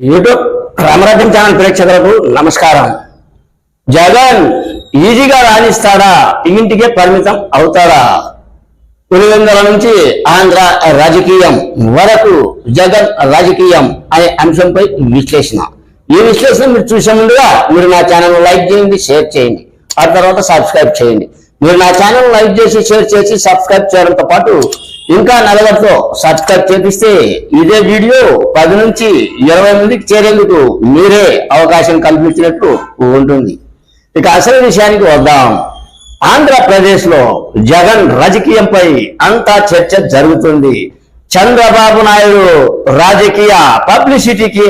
YouTube Ramarajam channel ప్రేక్షకులకు నమస్కారం. జగన్ ఈజీగా రాణిస్తాడా? ఇంటికే పరిమితం అవుతాడా? పులివెందుల నుంచి ఆంధ్ర రాజకీయం వరకు జగన్ రాజకీయం అనే అంశంపై విశ్లేషణ. ఈ విశ్లేషణ మీరు చూసే ముందుగా మీరు నా ఛానల్ లైక్ చేయండి షేర్ చేయండి. ఆ తర్వాత సబ్స్క్రైబ్ చేయండి. మీరు నా ఛానల్ లైక్ చేసి షేర్ చేసి సబ్స్క్రైబ్ చేయడంతో పాటు ఇంకా నలుగురితో సబ్స్క్రైబ్ చేపిస్తే ఇదే వీడియో పది నుంచి ఇరవై మందికి చేరేందుకు మీరే అవకాశం కల్పించినట్టు ఉంటుంది. ఇక అసలు విషయానికి వద్దాం. ఆంధ్రప్రదేశ్లో జగన్ రాజకీయంపై అంతా చర్చ జరుగుతుంది. చంద్రబాబు నాయుడు రాజకీయ పబ్లిసిటీకి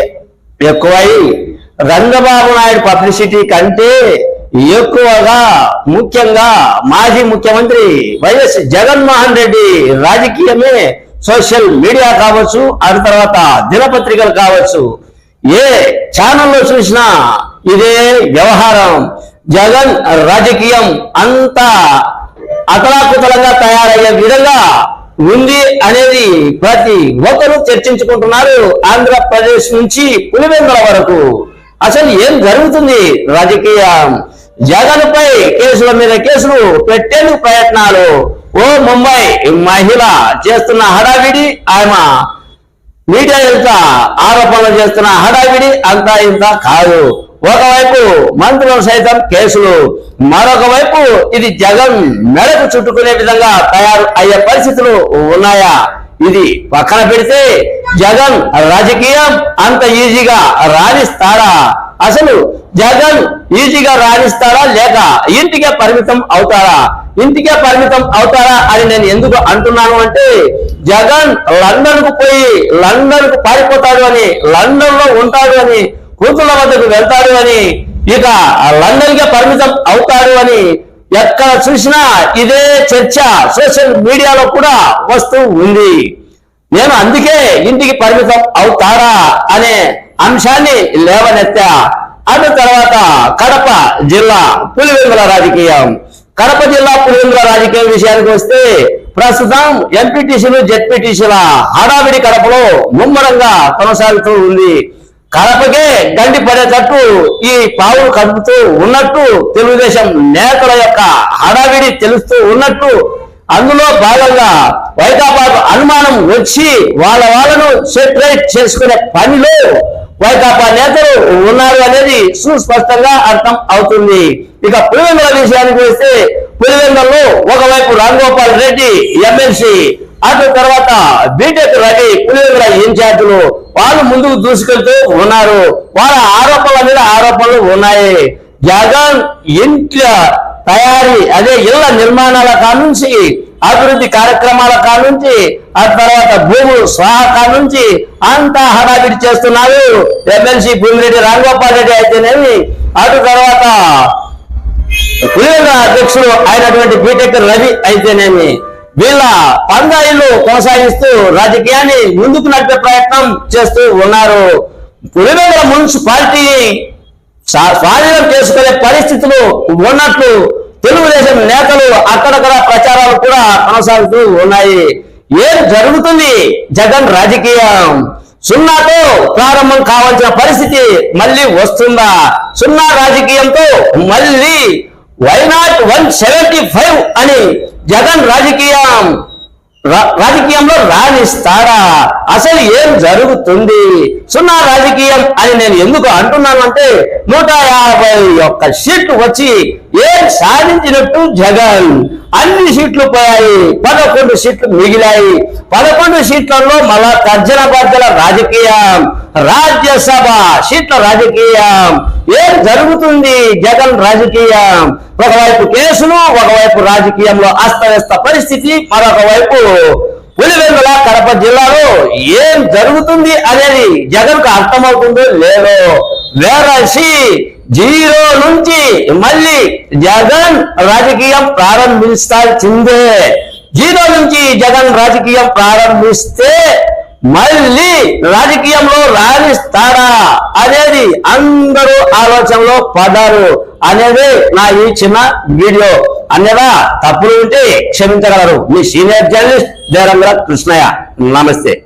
ఎక్కువై రంగబాబు నాయుడు పబ్లిసిటీ కంటే ఎక్కువగా ముఖ్యంగా మాజీ ముఖ్యమంత్రి వైఎస్ జగన్మోహన్ రెడ్డి రాజకీయమే సోషల్ మీడియా కావచ్చు ఆ తర్వాత దినపత్రికలు కావచ్చు. ఏ ఛానల్లో చూసినా ఇదే వ్యవహారం. జగన్ రాజకీయం అంతా అతలాకుతలంగా తయారయ్యే విధంగా ఉంది అనేది ప్రతి ఒక్కరూ చర్చించుకుంటున్నారు ఆంధ్రప్రదేశ్ నుంచి పులివెందుల వరకు. అసలు ఏం జరుగుతుంది రాజకీయం? జగన్పై కేసుల మీద కేసులు పెట్టేందుకు ప్రయత్నాలు. ఓ ముంబై మహిళ చేస్తున్న హడావిడి ఆమె మీడియా ఎంత ఆరోపణలు చేస్తున్న హడావిడి అంతా ఇంత కాదు. ఒకవైపు మంత్రులు సైతం కేసులు మరొక వైపు ఇది జగన్ మెడకు చుట్టుకునే విధంగా తయారు అయ్యే పరిస్థితులు ఉన్నాయా? ఇది పక్కన పెడితే జగన్ రాజకీయం అంత ఈజీగా రాణిస్తాడా? అసలు జగన్ ఈజీగా రాణిస్తారా లేక ఇంటికే పరిమితం అవుతారా? ఇంటికే పరిమితం అవుతారా అని నేను ఎందుకు అంటున్నాను అంటే జగన్ లండన్కు పోయి లండన్కు పారిపోతాడు అని లండన్లో ఉంటాడు అని కూతుళ్ళ వద్దకు వెళ్తాడు అని ఇక లండన్ కే పరిమితం అవుతాడు అని ఎక్కడ చూసినా ఇదే చర్చ సోషల్ మీడియాలో కూడా వస్తూ ఉంది. నేను అందుకే ఇంటికి పరిమితం అవుతారా అనే అంశాన్ని లేవనెత్తా. అటు తర్వాత కడప జిల్లా పులివెందుల రాజకీయం. కడప జిల్లా పులివెందుల రాజకీయం విషయానికి వస్తే ప్రస్తుతం ఎంపీటీసీలు జెడ్పీటీసీల హడావిడి కడపలో ముమ్మరంగా కొనసాగుతూ ఉంది. కడపకే గండి పడేటట్టు ఈ పావులు కదుపుతూ ఉన్నట్టు తెలుగుదేశం నేతల యొక్క హడావిడి తెలుస్తూ ఉన్నట్టు అందులో భాగంగా వైకాపాకు అనుమానం వచ్చి వాళ్ళ వాళ్ళను సెపరేట్ చేసుకునే పనిలో వైకాపా నేతలు ఉన్నారు అనేది సుస్పష్టంగా అర్థం అవుతుంది. ఇక పులివెందుల విషయానికి వస్తే పులివెందులలో ఒకవైపు రాంగోపాల్ రెడ్డి ఎమ్మెల్సీ అటు తర్వాత బీటెక్ రవి పులివెందుల ఇన్ఛార్జీలు వాళ్ళు ముందుకు దూసుకెళ్తూ ఉన్నారు. వాళ్ళ ఆరోపణల మీద ఆరోపణలు ఉన్నాయి. జగన్ ఇంట్ల తయారీ అదే ఇళ్ళ నిర్మాణాల కానుంచి అభివృద్ధి కార్యక్రమాల కానుంచి ఆ తర్వాత భూములు స్వాహ కానుంచి అంతా హడావిడి చేస్తున్నారు. ఎమ్మెల్సీ భూమిరెడ్డి రాంగోపాల్ రెడ్డి అయితేనేమి అటు తర్వాత పులివెందుల అధ్యక్షుడు అయినటువంటి బీటెక్ రవి అయితేనేమి వీళ్ళ పందాయిలు కొనసాగిస్తూ రాజకీయాన్ని ముందుకు నడిపే ప్రయత్నం చేస్తూ ఉన్నారు. పులివెందుల మున్సిపాలిటీని స్వాధీనం చేసుకునే పరిస్థితులు ఉన్నట్లు తెలుగుదేశం నేతలు అక్కడక్కడ ప్రచారాలు కూడా కొనసాగుతూ ఉన్నాయి. ఏం జరుగుతుంది? జగన్ రాజకీయం. సున్నాతో ప్రారంభం కావాల్సిన పరిస్థితి మళ్ళీ వస్తుందా? సున్నా రాజకీయంతో మళ్ళీ వైనాట్ వన్ సెవెంటీ ఫైవ్ అని జగన్ రాజకీయం రా- రాజకీయంలో రాణిస్తారా? అసలు ఏం జరుగుతుంది? సున్నా రాజకీయం అని నేను ఎందుకు అంటున్నాను అంటే నూట యాభై ఒక్క సీట్లు వచ్చి ఏం సాధించినట్టు జగన్? అన్ని సీట్లు పోయాయి పదకొండు సీట్లు మిగిలాయి. పదకొండు సీట్లలో మళ్ళా తర్జన భర్జన రాజకీయం రాజ్యసభ సీట్ల రాజకీయం. ఏం జరుగుతుంది? జగన్ రాజకీయం. ఒకవైపు కేసులు ఒకవైపు రాజకీయంలో అస్తవ్యస్త పరిస్థితి మరొక వైపు పులివెందుల కడప జిల్లాలో ఏం జరుగుతుంది అనేది జగన్కు అర్థమవుతుందో లేదో వేరసి జీరో నుంచి మళ్ళీ జగన్ రాజకీయం ప్రారంభించాల్సిందే జీరో నుంచి జగన్ రాజకీయం ప్రారంభిస్తే మళ్ళీ రాజకీయంలో రాణిస్తారా అనేది అందరూ ఆలోచనలో పడ్డారు అనేది నా ఈ చిన్న వీడియో. అన్నదా తప్పులు ఉంటే క్షమించగలరు. మీ సీనియర్ జర్నలిస్ట్ జయరంగ కృష్ణయ్య. నమస్తే.